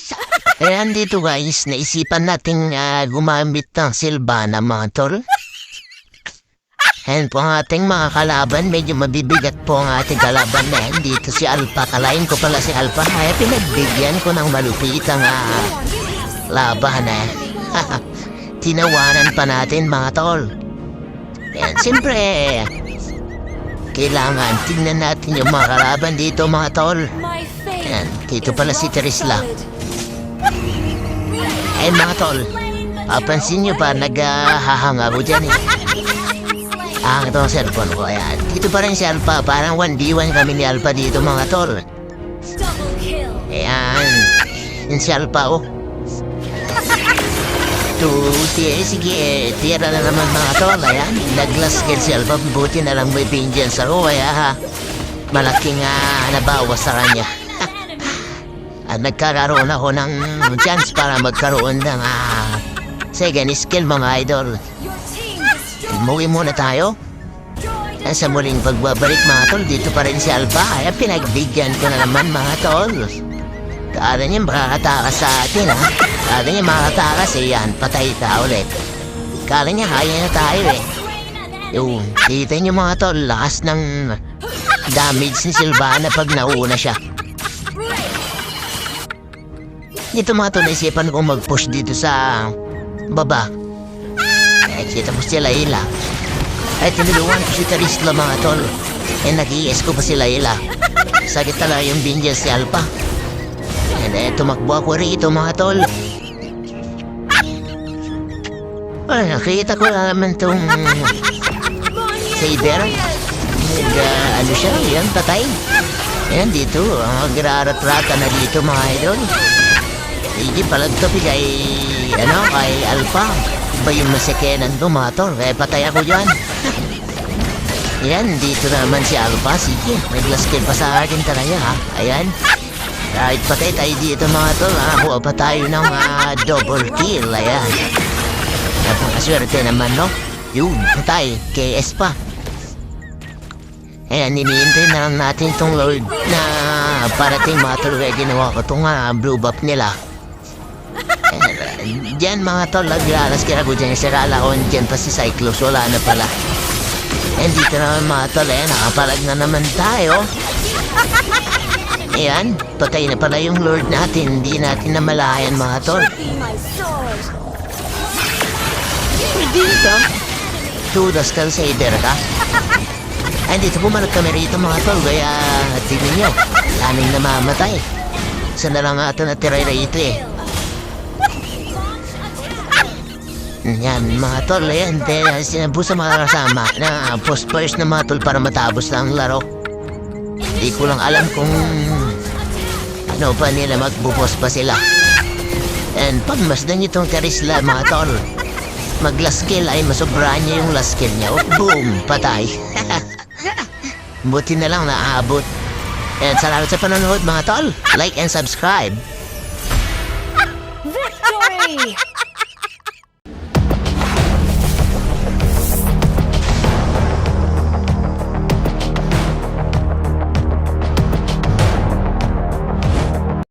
guys! Ayan dito guys, naisipan nating ah, gumamit ng Silvana mga tol. Ayan po ang ating mga kalaban, medyo mabibigat po ang ating kalaban na yan. Dito si Alpha, kalain ko pala si Alpha. Ay, pinagbigyan ko ng malupit ang ah, laban eh. Tinawanan pa natin mga tol. Ayan, siyempre, kailangan tingnan natin yung mga kalaban dito mga tol. My Ayan, dito pala si Terisla. Eh mga tol, papansin nyo pa, naghahanga ko dyan eh. Ah, ang cellphone ko, ayan. Dito pa rin si Alpha, parang 1v1 kami ni Alpha dito mga tol. Ayan, yun si Alpha oh. Two, sige, sige, eh, tira na naman mga tol, ayan. Nag-last kill si Alpha, buti na lang may vengeance ako, kaya ha. Malaking ah, nabawas sa kanya. At nagkakaroon ako ng chance para magkaroon ng ah, second skill mga idol. Umuwi muna tayo. At sa muling pagbabalik mga tol, dito pa rin si Alpha. Kaya pinagbigyan ko na naman mga tol. Kala niya makakatakas sa atin ha. Kala niya makakatakas eh yan, patay ka ulit. Kala niya kaya na tayo eh. Yung, kita niyo mga tol, lakas ng damage ni Silvana pag nauna siya. Dito mga tol, naisipan kong mag-push dito sa baba. Eh, kita mo si Layla. Ay, tinulungan ko si Karisla mga tol. Eh, nag-iis ko pa si Layla. Sakit talaga yung binja si Alpha. And eh, tumakbo ako rito mga tol. Ay, nakita ko na naman tong Saber. Nag, ah, ano siya, yan, tatay. Yan, dito, ang agraratrata na dito mga idol. Hindi palag to kay, ano, kay Alpha. Ba yung masikenan to mga tol, kaya patay ako dyan. Yan, dito naman si Alpha. Sige, nag-last kill pa sa akin talaga ha. Ayan. Kahit patay tayo dito mga tol, nakakuha pa tayo ng ah, double kill. Ayan. Napakaswerte naman, no? Yun, patay. KS pa. Ayan, iniintay na lang natin tong Lord na parating mga tol. Kaya ginawa ko tong ah, blue buff nila. Diyan mga tol, naglalas kaya ko dyan. Sarala ko dyan pa si Cyclops. Wala na pala. And dito naman mga tol, eh, nakapalag na naman tayo. Ayan, patay na pala yung Lord natin. Hindi natin namalayan mga tol. Dito, Judas Calsader ka. Ay, dito bumalik kami rito mga tol. Kaya tingnan nyo, daming namamatay. Isa na lang ata natira rito eh. Yan, mga tol, ayan, sinabu sa mga kasama na post first na mga tol para matapos na ang laro. Hindi ko lang alam kung ano pa nila magbubos pa sila. And pag masdan nyo itong Terisla, mga tol, mag-last kill ay masobrahan niya yung last kill niya. Oh, boom! Patay. Buti na lang naabot. And salamat sa panonood mga tol. Like and subscribe. Victory!